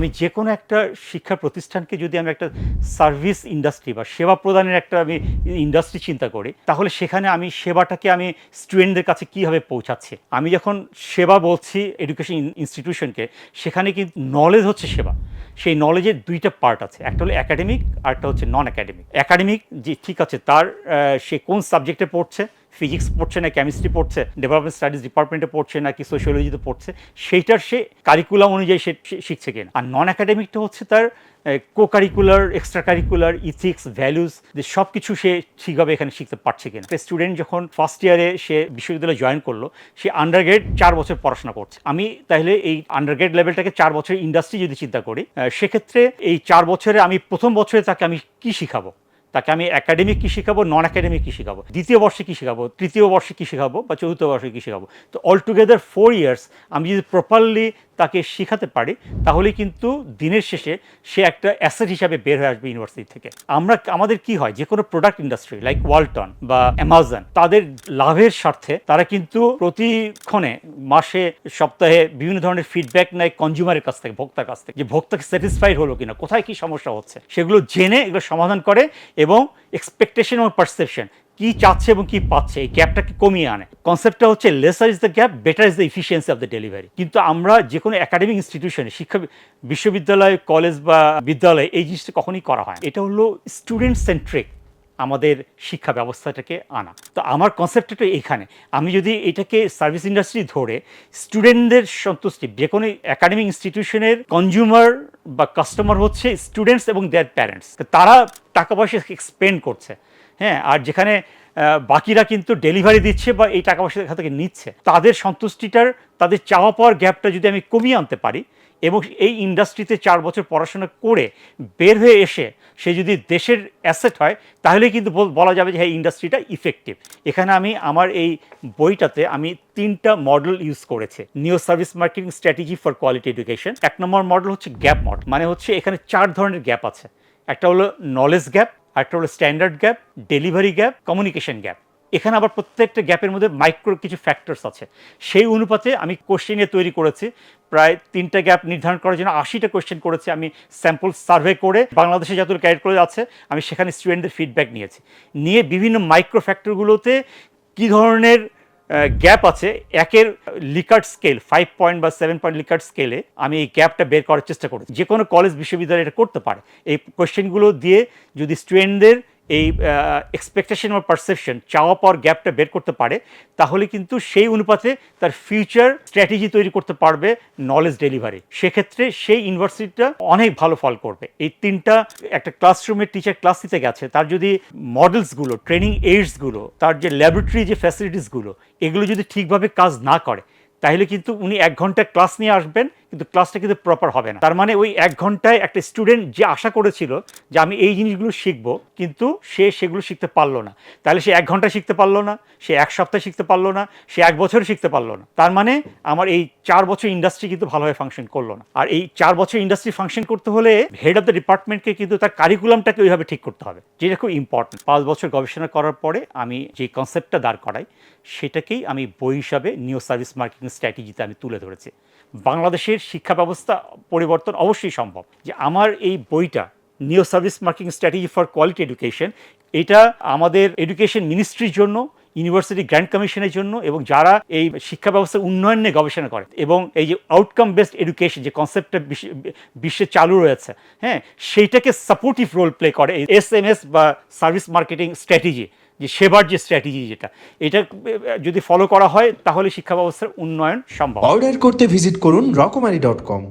আমি যে কোনো একটা শিক্ষা প্রতিষ্ঠানকে যদি আমি একটা সার্ভিস ইন্ডাস্ট্রি বা সেবা প্রদানের একটা আমি ইন্ডাস্ট্রি চিন্তা করি, তাহলে সেখানে আমি সেবাটাকে আমি স্টুডেন্টদের কাছে কীভাবে পৌঁছাচ্ছি? আমি যখন সেবা বলছি এডুকেশন ইনস্টিটিউশনকে, সেখানে কিন্তু নলেজ হচ্ছে সেবা? সেই নলেজের দুইটা পার্ট আছে। একটা হলো একাডেমিক আর একটা হচ্ছে নন একাডেমিক একাডেমিক যে ঠিক আছে, তার সে কোন সাবজেক্টে পড়ছে ফিজিক্স পড়ছে না কেমিস্ট্রি পড়ছে ডেভেলপমেন্ট স্টাডিজ ডিপার্টমেন্টে পড়ছে নাকি সোশিয়োলজিতে পড়ছে, সেইটার সে কারিকুলাম অনুযায়ী সে শিখছে কিনা। আর নন একাডেমিকটা হচ্ছে তার co curricular extra curricular ethics values যে সব কিছু সে ঠিকভাবে এখানে শিখতে পারছে কিনা। স্টুডেন্ট যখন ফার্স্ট ইয়ারে সে বিশ্ববিদ্যালয়ে জয়েন করল, সে আন্ডারগ্রেড চার বছর পড়াশোনা করছে। আমি তাহলে এই আন্ডারগ্রেড লেভেলটাকে চার বছরের ইন্ডাস্ট্রি যদি চিন্তা করি সেক্ষেত্রে এই চার বছরে আমি প্রথম বছরে তাকে আমি কি শিখাবো? তাকে আমি একাডেমিক কী শেখাবো নন একাডেমিক কী শেখাবো? দ্বিতীয় বর্ষে কী শেখাবো? তৃতীয় বর্ষে কী শেখাবো? বা চতুর্থ বর্ষে কী শেখাবো? তো অলটুগেদার ফোর ইয়ার্স আমি যদি প্রপারলি তাকে শেখাতে পারি তাহলে কিন্তু দিনের শেষে সে একটা অ্যাসেট হিসাবে বের হয়ে আসবে ইউনিভার্সিটি থেকে। আমরা, আমাদের কি হয়? যে কোনো প্রোডাক্ট ইন্ডাস্ট্রি লাইক ওয়ালটন বা অ্যামাজন তাদের লাভের স্বার্থে তারা কিন্তু প্রতিক্ষণে, মাসে, সপ্তাহে বিভিন্ন ধরনের ফিডব্যাক নেয় কনজিউমারের কাছ থেকে, ভোক্তার কাছ থেকে, যে ভোক্তাকে স্যাটিসফাইড হলো কিনা, কোথায় কি সমস্যা হচ্ছে? সেগুলো জেনে এগুলো সমাধান করে এবং এক্সপেকটেশন এবং পারসেপশন কি চাচ্ছে এবং কি পাচ্ছে, এই গ্যাপটাকে কমিয়ে আনে? কনসেপ্টটা হচ্ছে lesser is the gap better is the efficiency of the delivery কিন্তু আমরা যে কোনো একাডেমিক ইনস্টিটিউশনে শিক্ষা বিশ্ববিদ্যালয় কলেজ বা বিদ্যালয় এই জিনিসটা কখনই করা হয়। এটা হলো স্টুডেন্ট সেন্ট্রিক আমাদের শিক্ষা ব্যবস্থাটাকে আনা। তো আমার কনসেপ্টটা তো এখানে। আমি যদি এটাকে সার্ভিস ইন্ডাস্ট্রি ধরে স্টুডেন্টদের সন্তুষ্টি যে কোনো একাডেমিক ইনস্টিটিউশনের কনজিউমার বা কাস্টমার হচ্ছে স্টুডেন্টস এবং দেয়ার প্যারেন্টস তারা টাকা পয়সা স্পেন্ড করছে। হ্যাঁ আর যেখানে বাকিরা কিন্তু ডেলিভারি দিচ্ছে বা এই টাকা পয়সা থেকে নিচ্ছে, তাদের সন্তুষ্টিটার, তাদের চাওয়া পাওয়ার গ্যাপটা যদি আমি কমিয়ে আনতে পারি এবং এই ইন্ডাস্ট্রিতে চার বছর পড়াশোনা করে বের হয়ে এসে সে যদি দেশের অ্যাসেট হয়, তাহলে কিন্তু বলা যাবে যে হ্যাঁ ইন্ডাস্ট্রিটা ইফেক্টিভ এখানে আমি আমার এই বইটাতে আমি তিনটা মডেল ইউজ করেছে। New service marketing strategy for quality education এক নম্বর মডেল হচ্ছে গ্যাপ মডেল মানে হচ্ছে এখানে চার ধরনের গ্যাপ আছে। একটা হলো নলেজ গ্যাপ একটা হলো standard gap delivery gap communication gap এখানে আবার প্রত্যেকটা গ্যাপের মধ্যে মাইক্রো কিছু ফ্যাক্টরস আছে। সেই অনুপাতে আমি কোশ্চেনে তৈরি করেছি। প্রায় তিনটা গ্যাপ নির্ধারণ করার জন্য আশিটা কোশ্চেন করেছি। আমি স্যাম্পল সার্ভে করে বাংলাদেশে যত ক্যারিয়ার কলেজ আছে, আমি সেখানে স্টুডেন্টদের ফিডব্যাক নিয়েছি। নিয়ে বিভিন্ন মাইক্রো ফ্যাক্টরগুলোতে কী ধরনের গ্যাপ আছে। একের লিকার্ড স্কেল ফাইভ পয়েন্ট বা সেভেন পয়েন্ট লিকার্ড স্কেলে আমি এই গ্যাপটা বের করার চেষ্টা করি যে কোনো কলেজ বিশ্ববিদ্যালয় এটা করতে পারে। এই কোয়েশ্চেনগুলো দিয়ে যদি স্টুডেন্টদের এই এক্সপেকটেশন বা পারসেপশন চাওয়া পাওয়ার গ্যাপটা বের করতে পারে, তাহলে কিন্তু সেই অনুপাতে তার ফিউচার স্ট্র্যাটেজি তৈরি করতে পারবে নলেজ ডেলিভারি সেক্ষেত্রে সেই ইউনিভার্সিটিটা অনেক ভালো ফল করবে। এই তিনটা, একটা ক্লাসরুমের টিচার ক্লাস নিতে গেছে, তার যদি মডেলসগুলো ট্রেনিং এইডসগুলো তার যে ল্যাবরেটরি যে ফ্যাসিলিটিসগুলো এগুলো যদি ঠিকভাবে কাজ না করে, তাহলে কিন্তু উনি এক ঘণ্টা ক্লাস নিয়ে আসবেন কিন্তু ক্লাসটা কিন্তু প্রপার হবে না। তার মানে ওই এক ঘন্টায় একটা স্টুডেন্ট যে আশা করেছিল যে আমি এই জিনিসগুলো শিখব, কিন্তু সে সেগুলো শিখতে পারল না। তাহলে সে এক ঘণ্টা শিখতে পারল না, সে এক সপ্তাহ শিখতে পারল না, সে এক বছর শিখতে পারল না। তার মানে আমার এই চার বছর ইন্ডাস্ট্রি কিন্তু ভালোভাবে ফাংশন করল না। আর এই চার বছর ইন্ডাস্ট্রি ফাংশন করতে হলে হেড অফ দ্য ডিপার্টমেন্টকে কিন্তু তার কারিকুলামটাকে ওইভাবে ঠিক করতে হবে, যেটা খুব ইম্পর্টেন্ট পাঁচ বছর গবেষণা করার পরে আমি যে কনসেপ্টটা দাঁড় করাই, সেটাকেই আমি বই হিসাবে নিউ সার্ভিস মার্কেটিং স্ট্র্যাটেজিতে আমি তুলে ধরেছি। বাংলাদেশের শিক্ষা ব্যবস্থা পরিবর্তন অবশ্যই সম্ভব। যে আমার এই বইটা new service marketing strategy for quality education এটা আমাদের এডুকেশন মিনিস্ট্রির জন্য ইউনিভার্সিটি গ্র্যান্ড কমিশনের জন্য এবং যারা এই শিক্ষা ব্যবস্থার উন্নয়ন নিয়ে গবেষণা করে এবং এই যে আউটকাম বেসড এডুকেশন যে কনসেপ্টটা বিশ্বে চালু রয়েছে হ্যাঁ সেইটাকে সাপোর্টিভ রোল প্লে করে এস এম এস বা সার্ভিস মার্কেটিং স্ট্র্যাটেজি যে সেবার যে স্ট্র্যাটেজি যেটা, এটা যদি ফলো করা হয়, তাহলে শিক্ষা ব্যবস্থার উন্নয়ন সম্ভব অর্ডার করতে ভিজিট করুন রকমারি ডট কম